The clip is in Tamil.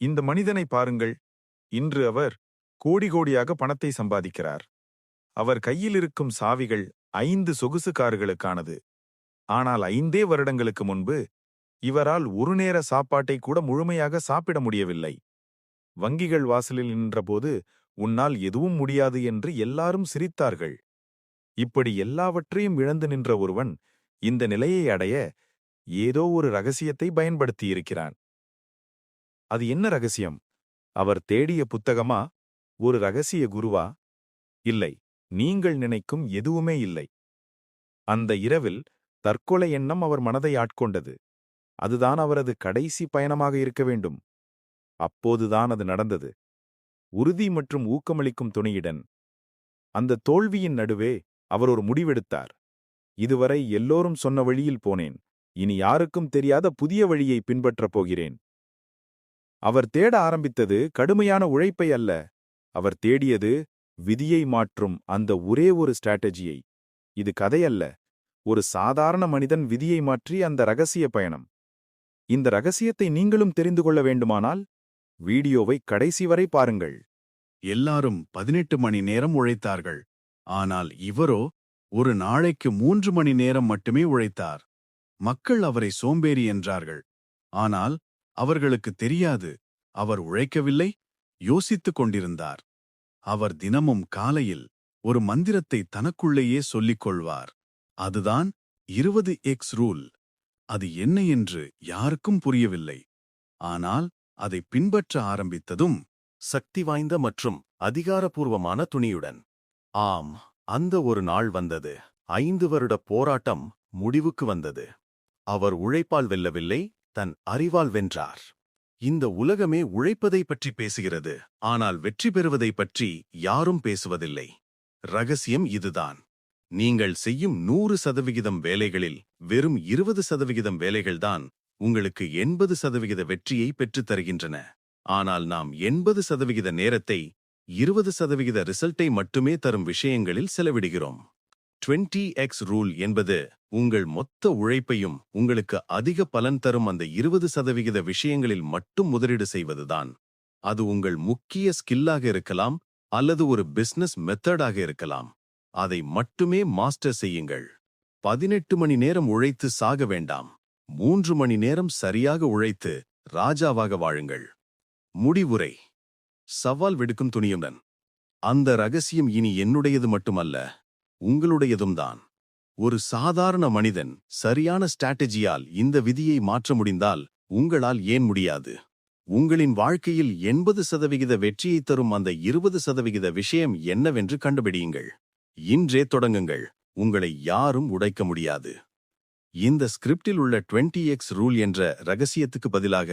இந்த மனிதனை பாருங்கள். இன்று அவர் கோடி கோடியாக பணத்தை சம்பாதிக்கிறார். அவர் கையில் இருக்கும் சாவிகள் ஐந்து சொகுசு கார்களுக்கானது ஆனால் ஐந்தே வருடங்களுக்கு முன்பு இவரால் ஒரு நேர சாப்பாட்டை கூட முழுமையாக சாப்பிட முடியவில்லை. வங்கிகள் வாசலில் நின்றபோது உன்னால் எதுவும் முடியாது என்று எல்லாரும் சிரித்தார்கள். இப்படி எல்லாவற்றையும் இழந்து நின்ற ஒருவன் இந்த நிலையை அடைய ஏதோ ஒரு ரகசியத்தை பயன்படுத்தியிருக்கிறான். அது என்ன ரகசியம்? அவர் தேடிய புத்தகமா? ஒரு ரகசிய குருவா? இல்லை நீங்கள் நினைக்கும் எதுவுமே இல்லை. அந்த இரவில் தற்கொலை எண்ணம் அவர் மனதை ஆட்கொண்டது. அதுதான் அவரது கடைசி பயணமாக இருக்க வேண்டும். அப்போதுதான் அது நடந்தது. உறுதி மற்றும் ஊக்கமளிக்கும் துணியுடன். அந்த தோல்வியின் நடுவே அவர் ஒரு முடிவெடுத்தார். இதுவரை எல்லோரும் சொன்ன வழியில் போனேன். இனி யாருக்கும் தெரியாத புதிய வழியை பின்பற்றப் போகிறேன். அவர் தேட ஆரம்பித்தது கடுமையான உழைப்பை அல்ல. அவர் தேடியது விதியை மாற்றும் அந்த ஒரே ஒரு ஸ்ட்ராட்டஜியை. இது கதையல்ல. ஒரு சாதாரண மனிதன் விதியை மாற்றி அந்த ரகசிய பயணம். இந்த ரகசியத்தை நீங்களும் தெரிந்து கொள்ள வேண்டுமானால் வீடியோவை கடைசி வரை பாருங்கள். எல்லாரும் பதினெட்டு மணி நேரம் உழைத்தார்கள். ஆனால் இவரோ ஒரு நாளைக்கு மூன்று மணி நேரம் மட்டுமே உழைத்தார். மக்கள் அவரை சோம்பேறி என்றார்கள். ஆனால் அவர்களுக்கு தெரியாது. அவர் உழைக்கவில்லை யோசித்துக் கொண்டிருந்தார். அவர் தினமும் காலையில் ஒரு மந்திரத்தை தனக்குள்ளேயே சொல்லிக் கொள்வார். அதுதான் இருபது எக்ஸ் ரூல் அது என்ன என்று யாருக்கும் புரியவில்லை. ஆனால் அதை பின்பற்ற ஆரம்பித்ததும் சக்தி வாய்ந்த மற்றும் அதிகாரப்பூர்வமான துணியுடன் ஆம் அந்த ஒரு நாள் வந்தது. ஐந்து வருட போராட்டம் முடிவுக்கு வந்தது. அவர் உழைப்பால் வெல்லவில்லை தன் அறிவால் வென்றார். இந்த உலகமே உழைப்பதை பற்றி பேசுகிறது ஆனால் வெற்றி பெறுவதை பற்றி யாரும் பேசுவதில்லை. ரகசியம் இதுதான். நீங்கள் செய்யும் நூறு சதவிகிதம் வேலைகளில் வெறும் இருபது சதவிகிதம் வேலைகள்தான் உங்களுக்கு எண்பது சதவிகித வெற்றியை பெற்றுத் தருகின்றன. ஆனால் நாம் எண்பது சதவிகித நேரத்தை இருபது சதவிகித ரிசல்ட்டை மட்டுமே தரும் விஷயங்களில் செலவிடுகிறோம். 20 எக்ஸ் ரூல் என்பது உங்கள் மொத்த உழைப்பையும் உங்களுக்கு அதிக பலன் தரும் அந்த இருபது சதவிகித விஷயங்களில் மட்டும் முதலீடு செய்வதுதான். அது உங்கள் முக்கிய ஸ்கில்லாக இருக்கலாம் அல்லது ஒரு பிசினஸ் மெத்தடாக இருக்கலாம். அதை மட்டுமே மாஸ்டர் செய்யுங்கள். பதினெட்டு மணி நேரம் உழைத்து சாக வேண்டாம். மூன்று மணி நேரம் சரியாக உழைத்து ராஜாவாக வாழுங்கள். முடிவுரை. சவால் விடுக்கும் துணியுடன். அந்த ரகசியம் இனி என்னுடையது மட்டுமல்ல. உங்களுடையதும் தான். ஒரு சாதாரண மனிதன் சரியான ஸ்ட்ராட்டஜியால் இந்த விதியை மாற்ற முடிந்தால் உங்களால் ஏன் முடியாது? உங்களின் வாழ்க்கையில் எண்பது சதவிகித வெற்றியை தரும் அந்த இருபது சதவிகித விஷயம் என்னவென்று கண்டுபிடியுங்கள். இன்றே தொடங்குங்கள். உங்களை யாரும் உடைக்க முடியாது. இந்த ஸ்கிரிப்டில் உள்ள 20 எக்ஸ் ரூல் என்ற ரகசியத்துக்கு பதிலாக